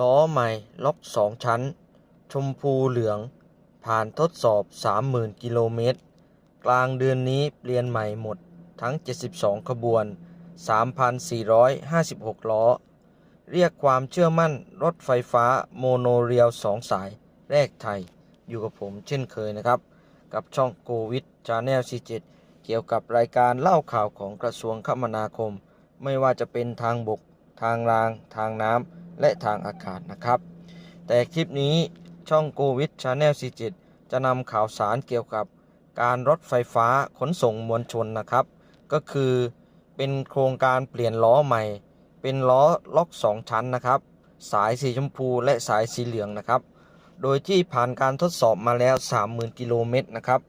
ล้อใหม่ล็อก 2 ชั้น ชมพูเหลือง ผ่านทดสอบ 30,000 กิโลเมตร กลางเดือนนี้เปลี่ยนใหม่หมดทั้ง 72 ขบวน 3,456 ล้อ เรียกความเชื่อมั่นรถไฟฟ้าโมโนเรียล 2 สาย แรกไทย อยู่กับผมเช่นเคยนะครับ กับช่องโกวิดชาแนล C7 เกี่ยวกับรายการเล่าข่าวของกระทรวงคมนาคม ไม่ว่าจะเป็นทางบก ทางราง ทางน้ำและทางอากาศนะครับ แต่คลิปนี้ช่องโกวิดชาแนล C7 จะนำข่าวสารเกี่ยวกับการรถไฟฟ้าขนส่งมวลชนนะครับ ก็คือเป็นโครงการเปลี่ยนล้อใหม่ เป็นล้อล็อก 2 ชั้นนะครับ สายสีชมพูและสายสีเหลืองนะครับ โดยที่ผ่านการทดสอบมาแล้ว 30,000 กิโลเมตรนะครับ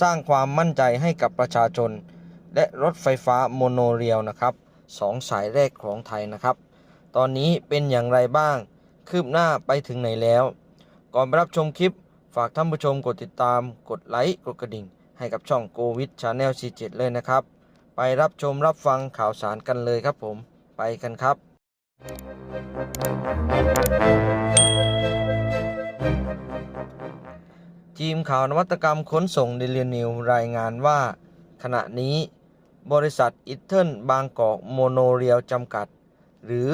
สร้างความมั่นใจให้กับประชาชน และรถไฟฟ้าโมโนเรียลนะครับ สองสายแรกของไทยนะครับ ตอนนี้เป็นอย่างไรบ้าง คืบหน้าไปถึงไหนแล้ว ก่อนไปรับชมคลิป ฝากท่านผู้ชมกดติดตาม กดไลค์ กดกระดิ่ง ให้กับช่องโกวิดชาแนล C7 เลยนะครับ ไปรับชมรับฟังข่าวสารกันเลยครับผม ไปกันครับทีมข่าวนวัตกรรมขนส่งเดลินิวรายงานว่า ขณะนี้ บริษัทอิตเทิลบางกอกโมโนเรียลจำกัด หรือ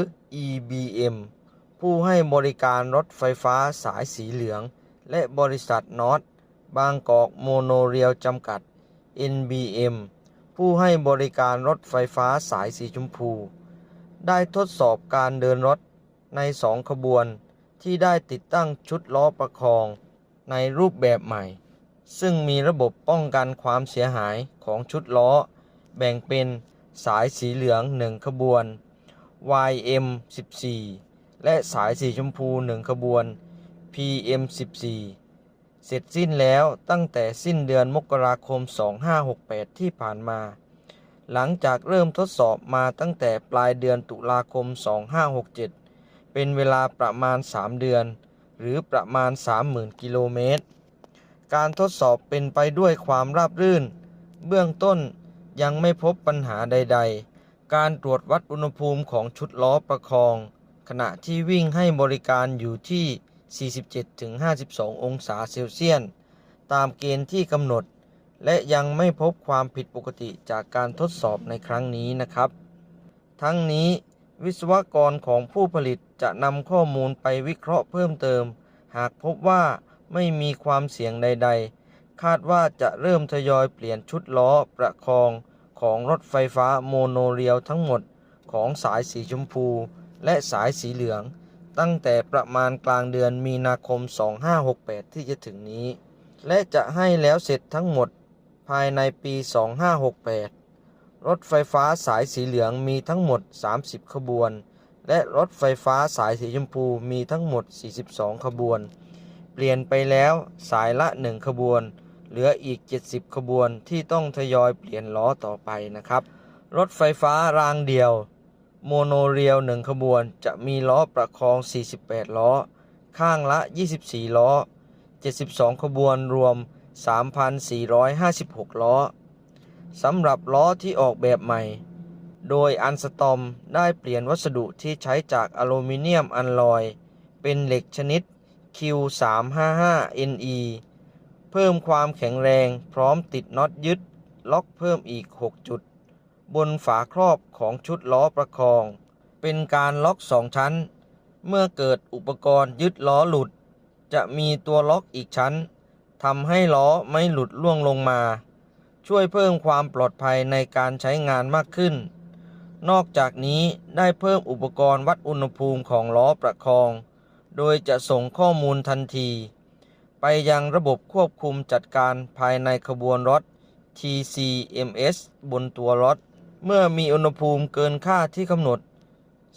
EBM ผู้ให้บริการรถไฟฟ้าสายสีเหลือง และบริษัทนอตบางกอกโมโนเรียลจำกัด NBM ผู้ให้บริการรถไฟฟ้าสายสีชมพู ได้ทดสอบการเดินรถในสองขบวน ที่ได้ติดตั้งชุดล้อประคองในรูปแบบใหม่ ซึ่งมีระบบป้องกันความเสียหายของชุดล้อ แบ่งเป็นสายสีเหลือง 1 ขบวน YM 14 และสายสีชมพู 1 ขบวน PM 14 เสร็จสิ้นแล้วตั้งแต่สิ้นเดือนมกราคม 2568 ที่ผ่านมา หลังจากเริ่มทดสอบมาตั้งแต่ปลายเดือนตุลาคม 2567 เป็นเวลาประมาณ 3 เดือน หรือประมาณ 30,000 กิโลเมตร การทดสอบเป็นไปด้วยความราบรื่น เบื้องต้น ยังไม่พบปัญหาใด ๆ การตรวจวัดอุณหภูมิของชุดล้อประคอง ขณะที่วิ่งให้บริการอยู่ที่ 47-52 องศาเซลเซียสตามเกณฑ์ที่กำหนด และยังไม่พบความผิดปกติจากการทดสอบในครั้งนี้นะครับ ทั้งนี้วิศวกรของผู้ผลิตจะนำข้อมูลไปวิเคราะห์เพิ่มเติม หากพบว่าไม่มีความเสี่ยงใด ๆ คาดว่าจะเริ่มทยอยเปลี่ยนชุดล้อประคองของรถไฟฟ้าโมโนเรียลทั้งหมดของสายสีชมพู และสายสีเหลือง ตั้งแต่ประมาณกลางเดือนมีนาคม 2568 ที่จะถึงนี้ และจะให้แล้วเสร็จทั้งหมดภายในปี 2568 รถไฟฟ้าสายสีเหลืองมีทั้งหมด 30 ขบวน และรถไฟฟ้าสายสีชมพูมีทั้งหมด 42 ขบวน เปลี่ยนไปแล้วสายละ 1 ขบวน เหลืออีก 70 ขบวนที่ต้องทยอยเปลี่ยนล้อต่อไปนะครับ รถไฟฟ้ารางเดียว โมโนเรียล1ขบวนจะมีล้อประคอง 48 ล้อ ข้างละ 24 ล้อ 72 ขบวนรวม 3,456 ล้อสำหรับล้อที่ออกแบบใหม่ โดยอันสตอมได้เปลี่ยนวัสดุที่ใช้จากอลูมิเนียมอัลลอย เป็นเหล็กชนิด Q355NE เพิ่มความแข็งแรงพร้อมติดน็อตยึด ล็อกเพิ่มอีก 6 จุด บนฝาครอบของชุดล้อประคอง เป็นการล็อก 2 ชั้น เมื่อเกิดอุปกรณ์ยึดล้อหลุด จะมีตัวล็อกอีกชั้นทำให้ล้อไม่หลุดล่วงลงมา ช่วยเพิ่มความปลอดภัยในการใช้งานมากขึ้น นอกจากนี้ได้เพิ่มอุปกรณ์วัดอุณหภูมิของล้อประคอง โดยจะส่งข้อมูลทันที ไปยังระบบควบคุมจัดการภายในขบวนรถ TCMS บนตัวรถ เมื่อมีอุณหภูมิเกินค่าที่กำหนด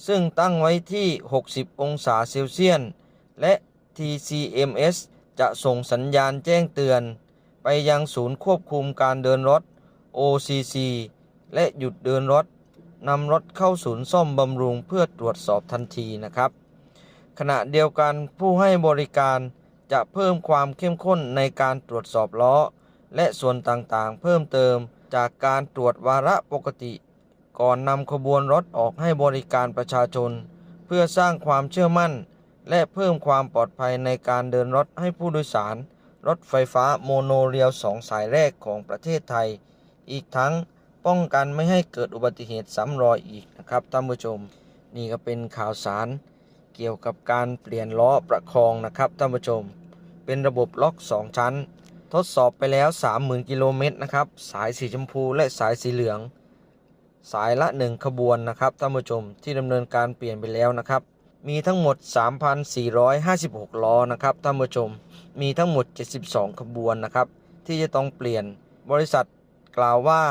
ซึ่งตั้งไว้ที่ 60 องศาเซลเซียสและ TCMS จะส่งสัญญาณแจ้งเตือน ไปยังศูนย์ควบคุมการเดินรถ OCC และหยุดเดินรถนำรถเข้าศูนย์ซ่อมบำรุงเพื่อตรวจสอบทันทีนะครับ ขณะเดียวกันผู้ให้บริการ จะเพิ่มความเข้มข้นในการตรวจสอบล้อ และส่วนต่างๆ เพิ่มเติมจากการตรวจวาระปกติ ก่อนนำขบวนรถออกให้บริการประชาชน เพื่อสร้างความเชื่อมั่น และเพิ่มความปลอดภัยในการเดินรถให้ผู้โดยสาร รถไฟฟ้าโมโนเรียลสองสายแรกของประเทศไทย อีกทั้งป้องกันไม่ให้เกิดอุบัติเหตุซ้ำรอยอีกนะครับท่านผู้ชม นี่ก็เป็นข่าวสาร เกี่ยวกับการเปลี่ยนล้อประคองนะครับท่านผู้ชม เป็นระบบล็อก 2 ชั้น ทดสอบไปแล้ว 30,000 กิโลเมตรนะครับ สายสีชมพูและสายสีเหลือง สายละ 1 ขบวนนะครับท่านผู้ชมที่ดำเนินการเปลี่ยนไปแล้วนะครับ มีทั้งหมด 3,456 ล้อนะครับท่านผู้ชม มีทั้งหมด 72 ขบวนนะครับ ที่จะต้องเปลี่ยนบริษัทกล่าวว่า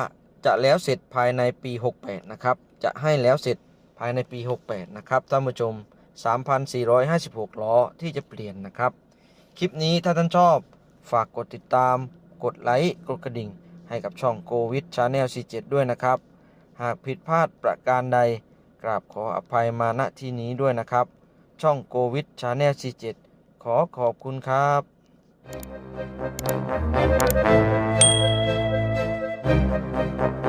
จะแล้วเสร็จภายในปี 68 นะครับ จะให้แล้วเสร็จภายในปี 68 นะครับท่านผู้ชม 3,456 ล้อที่จะเปลี่ยนนะครับ คลิปนี้ถ้าท่านชอบฝากกดติดตาม กดไลค์กดกระดิ่ง ให้กับช่องโกวิดชาแนล C7 ด้วยนะครับ หากผิดพลาดประการใด กราบขออภัยมาณที่นี้ด้วยนะครับ ช่องโกวิดชาแนล C7 ขอขอบคุณครับ Thank you.